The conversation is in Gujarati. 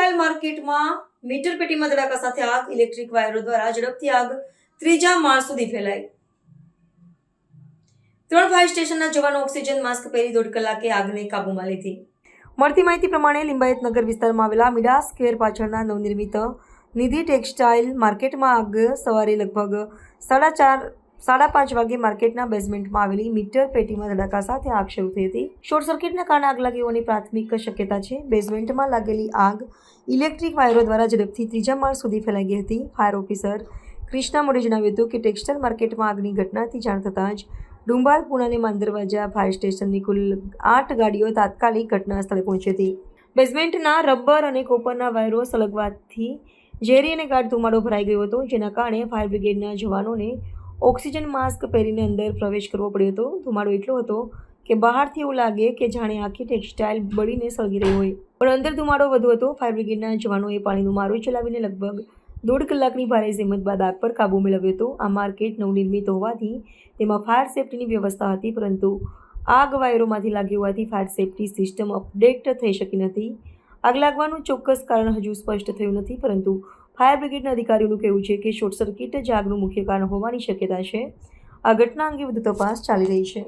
ટેક્સટાઇલ માર્કેટમાં મીટર પેટીમાં ધડાકા સાથે આગ ઇલેક્ટ્રિક વાયરો દ્વારા ઝડપથી આગ ત્રીજા માળ સુધી ફેલાઈ. ત્રણ ફાયર સ્ટેશનના જવાનો ઓક્સિજન માસ્ક પહેરી દોઢ કલાકે આગને કાબૂમાં લીધી. મળતી માહિતી પ્રમાણે લિંબાયત નગર વિસ્તારમાં આવેલા મીડા સ્ક્વેર પાછળના નવનિર્મિત નિધિ ટેક્સટાઇલ માર્કેટમાં આગ સવારે લગભગ સાડા ચાર સાડા પાંચ વાગે માર્કેટના બેઝમેન્ટમાં આવેલી મીટર પેટીમાં ધડાકા સાથે આગ શરૂ થઈ હતી. શોર્ટ સર્કિટના કારણે આગ લાગીઓની પ્રાથમિક શક્યતા છે. બેઝમેન્ટમાં લાગેલી આગ ઇલેક્ટ્રિક વાયરો દ્વારા ઝડપથી ત્રીજા માળ સુધી ફેલાઈ ગઈ હતી. ફાયર ઓફિસર ક્રિષ્ના મોડે જણાવ્યું હતું કે ટેક્સટાઇલ માર્કેટમાં આગની ઘટનાથી જાણ થતાં જ ડુંબાલ પુણાને માંદરવાજા ફાયર સ્ટેશનની કુલ આઠ ગાડીઓ તાત્કાલિક ઘટના સ્થળે પહોંચી હતી. બેઝમેન્ટના રબર અને કોપરના વાયરો સળગવાથી ઝેરી અને ગાઢ ધુમાડો ભરાઈ ગયો હતો, જેના કારણે ફાયર બ્રિગેડના જવાનોને ઓક્સિજન માસ્ક પહેરીને અંદર પ્રવેશ કરવો પડ્યો હતો. ધુમાડો એટલો હતો કે બહારથી એવું લાગે કે જાણે આખી ટેક્સટાઇલ બળીને સળગી રહી હોય. પણ અંદર ધુમાડો વધુ હતો. ફાયર બ્રિગેડના જવાનોએ પાણીનું મારું ચલાવીને લગભગ દોઢ કલાકની ભારે જહેમત બાદ આગ પર કાબૂ મેળવ્યો હતો. આ માર્કેટ નવનિર્મિત હોવાથી તેમાં ફાયર સેફ્ટીની વ્યવસ્થા હતી, પરંતુ આગ વાયરોમાંથી લાગી હોવાથી ફાયર સેફ્ટી સિસ્ટમ અપડેટ થઈ શકી નથી. આગ લાગવાનું ચોક્કસ કારણ હજુ સ્પષ્ટ થયું નથી, પરંતુ ફાયર બ્રિગેડના અધિકારીઓનું કહેવું છે કે શોર્ટ સર્કિટ જ આગનું મુખ્ય કારણ હોવાની શક્યતા છે. આ ઘટના અંગે વધુ તપાસ ચાલી રહી છે.